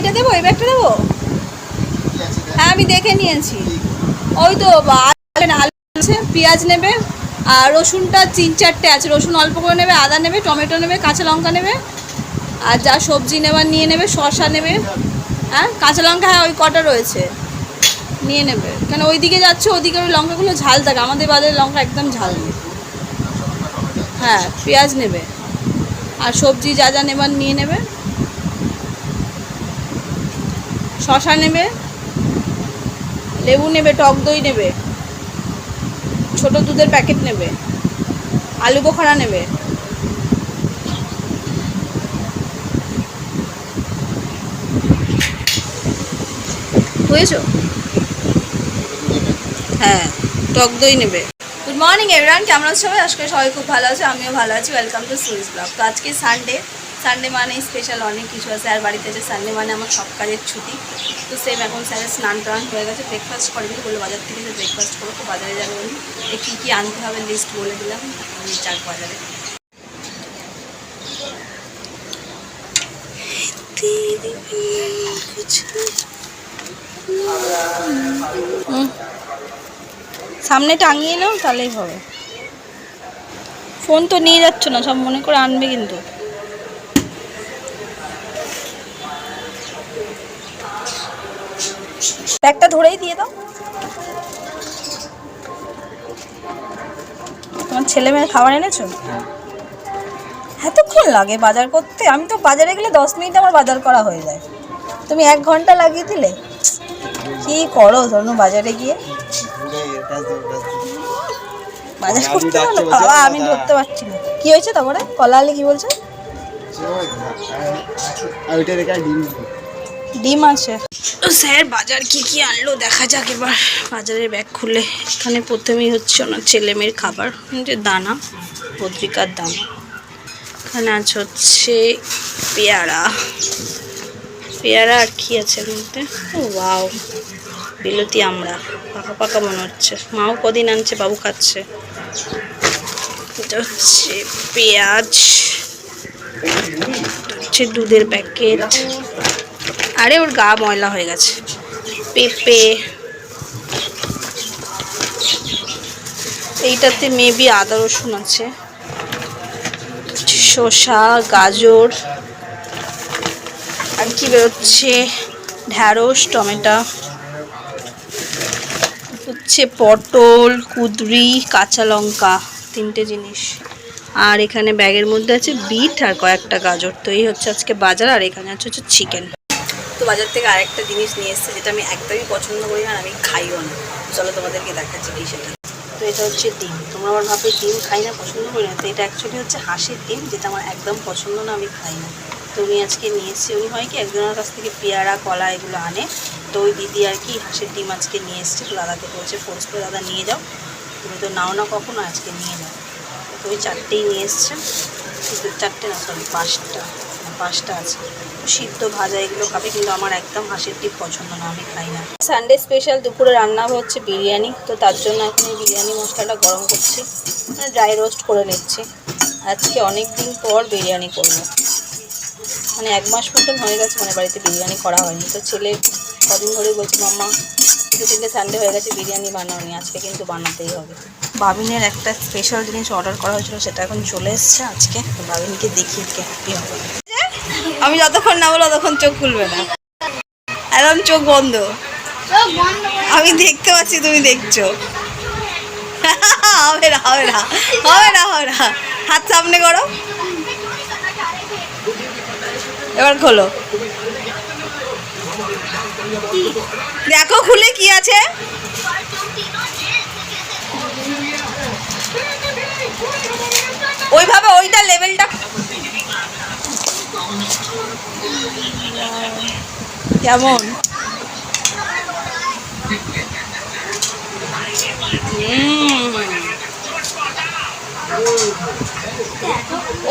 এইটা দেবো, এই ব্যাগটা দেবো? হ্যাঁ আমি দেখে নিয়েছি। ওই তো আলু আছে, পেঁয়াজ নেবে, আর রসুনটা তিন চারটে আছে। রসুন অল্প করে নেবে, আদা নেবে, টমেটো নেবে, কাঁচা লঙ্কা নেবে, আর যা সবজি নেবার নিয়ে নেবে, শসা নেবে হ্যাঁ? কাঁচা লঙ্কা হ্যাঁ ওই কটা রয়েছে, নিয়ে নেবে। কেন, ওইদিকে যাচ্ছে, ওদিকে ওই লঙ্কাগুলো ঝাল থাকে। আমাদের বাজারে লঙ্কা একদম ঝাল নেই। হ্যাঁ পেঁয়াজ নেবে, আর সবজি যা যা নেবার নিয়ে নেবে শশা নেবে, লেবু নেবে, টক দই নেবে, ছোট দুধের প্যাকেট নেবে, আলু বোখারা নেবে। বুঝেছ? হ্যাঁ টক দই নেবে। গুড মর্নিং এভরিওয়ান কেমন আছো সবাই? আজকে সবাই খুব ভালো আছে, আমিও ভালো আছি। ওয়েলকাম টু সুইস ব্লগ তো আজকে সানডে সানডে মানে স্পেশাল অনেক কিছু আছে। আর বাড়িতে আছে সানডে মানে আমার সব কাজের ছুটি। তো সেম এখন স্যারের স্নান টান হয়ে গেছে। ব্রেকফাস্ট করেনি বলল, বাজার থেকে যে ব্রেকফাস্ট করো তো বাজারে যাবে এ কী কী আনতে হবে লিস্ট বলে দিলাম যাক বাজারে। সামনে টাঙিয়ে নাও, তাহলেই হবে। ফোন তো নিয়ে যাচ্ছ না, সব মনে করে আনবে কিন্তু। ব্যাগটা ধরেই দিয়ে দাও। তোমার ছেলে মেয়ের খাবার এনেছো? এতক্ষণ লাগে বাজার করতে? আমি তো বাজারে গেলে দশ মিনিট আমার বাজার করা হয়ে যায়। তুমি এক ঘণ্টা লাগিয়ে দিলে? কি করো ধরুন বাজারে গিয়ে। বাজার করতে ডাকতে পারো বাবা আমি ধরতে পারছি না। কি হয়েছে তারপরে? কলা আলি কি বলছে? ডিম আছে। স্যার, বাজার কি কি আনলো? দেখা যাক এবার। বাজারের ব্যাগ খুলে। এখানে প্রথমেই হচ্ছে ওনার ছেলে মেয়ের খাবার, যে দানা, পত্রিকার দানা। এখানে আছে হচ্ছে পেয়ারা। পেয়ারা আর কি আছে মধ্যে? ও, ওয়াও। বিলতি আমরা। পাকা পাকা মনে হচ্ছে। মাও কদিন আনছে, বাবু খাচ্ছে। এটা হচ্ছে পেঁয়াজ। হচ্ছে দুধের প্যাকেট। আরে ওর গা ময়লা হয়ে গেছে। পেঁপে। এইটাতে মেবি আদা রসুন আছে। শসা, গাজর। আর কি বেরোচ্ছে? ঢ্যাঁড়স, টমেটো। হচ্ছে পটল, কুদরি, কাঁচা লঙ্কা, তিনটে জিনিস। আর এখানে ব্যাগের মধ্যে আছে বিট আর কয়েকটা গাজর। তো এই হচ্ছে আজকে বাজার, আর এখানে আছে হচ্ছে চিকেন তো বাজার থেকে আরেকটা জিনিস নিয়ে এসেছে যেটা আমি একদমই পছন্দ করি না আমি খাইও না। চলো তোমাদেরকে দেখাচ্ছি কি সেটা। তো এটা হচ্ছে ডিম। তোমরা আমার ভাবে ডিম খাই না, পছন্দ করি না। তো এটা অ্যাকচুয়ালি হচ্ছে হাঁসের ডিম, যেটা আমার একদম পছন্দ না, আমি খাই না। তো উনি আজকে নিয়ে এসেছে, উনি হয় কি একজনের কাছ থেকে পেয়ারা, কলা এগুলো আনে। তো ওই দিদি আর কি হাঁসের ডিম আজকে নিয়ে এসছে, তো দাদাকে বলছে ফোর্স করে দাদা নিয়ে যাও। তুমি তো নাও না কখনো, আজকে নিয়ে যাও তো ওই চারটেই নিয়ে এসছে। চারটে না সরি পাঁচটা। পাঁচটা আছে। সিদ্ধ ভাজা এগুলো খাবে কিন্তু আমার একদম হাঁসের ডিম পছন্দ না, আমি খাই না। সানডে স্পেশাল দুপুরে রান্না হচ্ছে বিরিয়ানি, তো তার জন্য এখন এই বিরিয়ানি মশলাটা গরম করছি ড্রাই রোস্ট করে নিচ্ছি। আজকে অনেক দিন পর বিরিয়ানি করব। মানে এক মাস মতন হয়ে গেছে মানে বাড়িতে বিরিয়ানি করা হয়নি। তো ছেলে কদিন ধরে বলছে, মাম্মা দু তিনটে সানডে হয়ে গেছে, বিরিয়ানি বানাওনি, আজকে কিন্তু বানাতেই হবে। বাবিনের একটা স্পেশাল জিনিস অর্ডার করা হয়েছিল, সেটা এখন চলে এসছে আজকে। বাবিনকে দেখিয়ে হ্যাপি হবে। আমি যতক্ষণ না বলো ততক্ষণ চোখ খুলবে না। একদম চোখ বন্ধ। আমি দেখতে পাচ্ছি তুমি দেখছ। হবে না হবে না হবে না হবে না। হাত সামনে করো। এবার খোলো। দেখো খুলে কি আছে। ওইভাবে ওইটা লেভেলটা কেমন?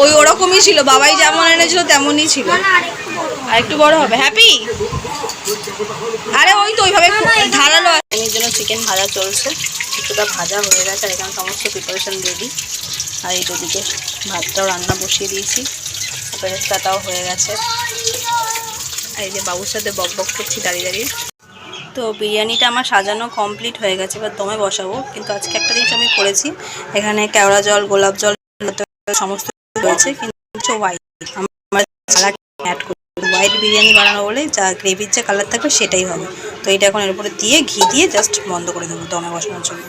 ওই ওরকমই ছিল বাবাই যেমন এনেছিল তেমনই ছিল। আর একটু বড় হবে হ্যাপি? আরে ওই তো ওইভাবে ধারালো এর জন্য চিকেন ভাজা চলছে কিছুটা ভাজা হয়ে গেছে আর এখানে সমস্ত প্রিপারেশন রেডি আর এই দুদিকে ভাতটাও রান্না বসিয়ে দিয়েছি। বেরেস্তাটাও হয়ে গেছে। এই যে বাবুর সাথে বক বক করছি দাঁড়িয়ে দাঁড়িয়ে। তো বিরিয়ানিটা আমার সাজানো কমপ্লিট হয়ে গেছে, এবার দমে বসাবো। কিন্তু আজকে একটা জিনিস আমি করেছি, এখানে কেওড়া জল, গোলাপ জল, সমস্ত রয়েছে কিন্তু হোয়াইট আমার কালার অ্যাড হোয়াইট বিরিয়ানি বানানো বলে যা গ্রেভির যে কালার থাকবে সেটাই হবে। তো এটা এখন এর উপরে দিয়ে, ঘি দিয়ে জাস্ট বন্ধ করে দেবো দমে বসানোর জন্য।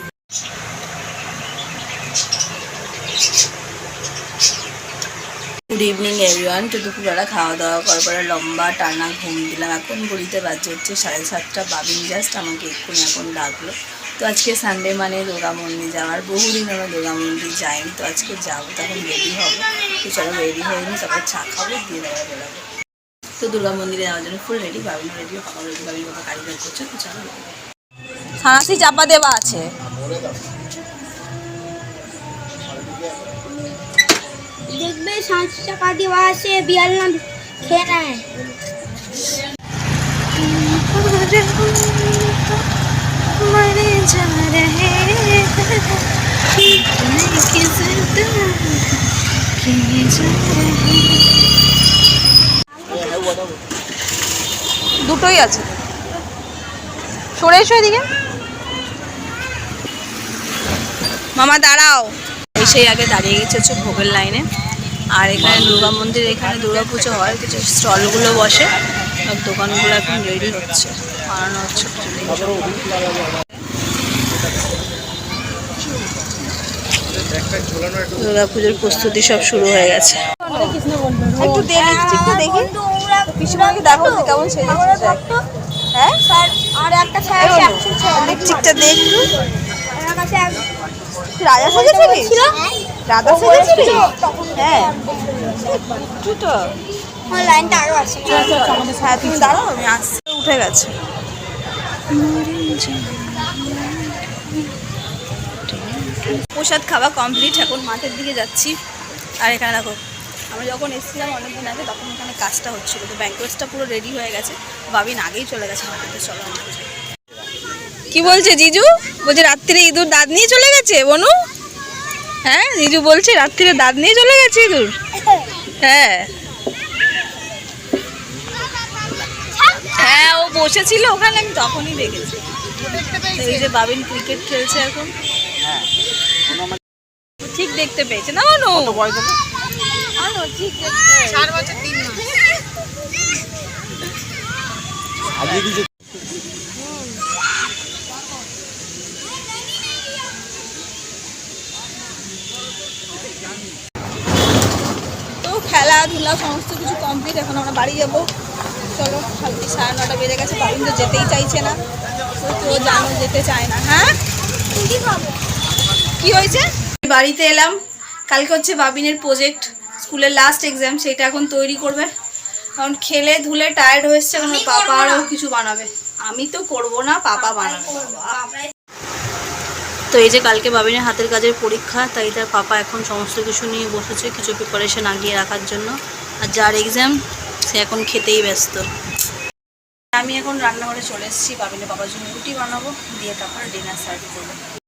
গুড ইভিনিং এভরিওয়ান তো দুপুরবেলা খাওয়া দাওয়া করার পরে লম্বা টানা ঘুম দিলাম। এখন ঘড়িতে বাজে হচ্ছে সাড়ে সাতটা। বাবিন জাস্ট আমাকে এক্ষুনি এখন ডাকলো। তো আজকে সানডে মানে দুর্গা মন্দির যাওয়ার। বহুদিন আমরা দুর্গা মন্দির যাইনি। তো আজকে যাব, তখন রেডি হব। তো চলো রেডি হয়ে নিই, তারপর চা খাব, দিয়ে দেওয়া বেরোবো। তো দুর্গা মন্দিরে যাওয়ার জন্য ফুল রেডি বাবিন রেডি বাবা রেডি বাবিন, বাবা গাড়ি বের করছে, তো চলো সানাসি চাপা দেওয়া আছে। দেখবে ষাট টাকা দেওয়া আছে বিয়াল না খেয়ে নেয়। দুটোই আছে। সরে এসো এদিকে। মামা, দাঁড়াও। এসেই আগে দাঁড়িয়ে গেছে হচ্ছে ভোগের লাইনে। আর এখানে দুর্গা মন্দির এখানে দুর্গা পুজো হয় কিছু স্টলগুলো বসে আর দোকানগুলো এখন রেডি হচ্ছে বানানো হচ্ছে দুর্গা পুজোর প্রস্তুতি সব শুরু হয়ে গেছে। একটু দেখি পিসিমাকে দেখো কেমন সেজেছে। হ্যাঁ? আর একটা আছে তুই রাজা সেজেছিলিস ছিল রাধা সেজেছিলিস হ্যাঁ। একটু তো। আমার লাইনটা আরও আছে। হ্যাঁ তুমি দাঁড়াও আমি আসতে উঠে গেছে। প্রসাদ খাওয়া কমপ্লিট এখন মাঠের দিকে যাচ্ছি। আর এখানে দেখো আমি যখন এসেছিলাম অনেকদিন আগে তখন এখানে কাজটা হচ্ছিল। তো ব্যাঙ্কোয়েটসটা পুরো রেডি হয়ে গেছে। বাবিন আগেই চলে গেছে মাঠেতে চলো আমরা যাই। কি বলছে জিজু? বলছে রাত্রিরে ইঁদুর দাঁত নিয়ে চলে গেছে বনু? হ্যাঁ জিজু বলছে রাত্রিরে দাঁত নিয়ে চলে গেছে ইঁদুর? হ্যাঁ। হ্যাঁ ও বসেছিল ওখানে আমি তখনই দেখেছি। এই যে বাবিন ক্রিকেট খেলছে এখন। ঠিক দেখতে পেয়েছে না অনু ঠিক দেখতে খেলাধুলা সমস্ত কিছু কমপ্লিট এখন আমরা বাড়ি যাব। চলো সাড়ে সাড়ে নটা বেজে গেছে। বাবিন তো যেতেই চাইছে না। তো জানো যেতে চায় না। হ্যাঁ? কি হয়েছে? বাড়িতে এলাম। কালকে হচ্ছে বাবিনের প্রজেক্ট স্কুলের লাস্ট এক্সাম সেটা এখন তৈরি করবে। কারণ খেলে ধুলে টায়ার্ড হয়েছে এখন পাপা আরও কিছু বানাবে। আমি তো করব না পাপা বানাবে। তো এই যে কালকে বাবিনের হাতের কাজের পরীক্ষা, তাই তার পাপা এখন সমস্ত কিছু নিয়ে বসেছে কিছু প্রিপারেশন আগিয়ে রাখার জন্য। আর যার এক্সাম সে এখন খেতেই ব্যস্ত। আমি এখন রান্নাঘরে চলে এসেছি, বাবিনের বাবার জন্য রুটি বানাবো, দিয়ে তারপর ডিনার সার্ভ করব।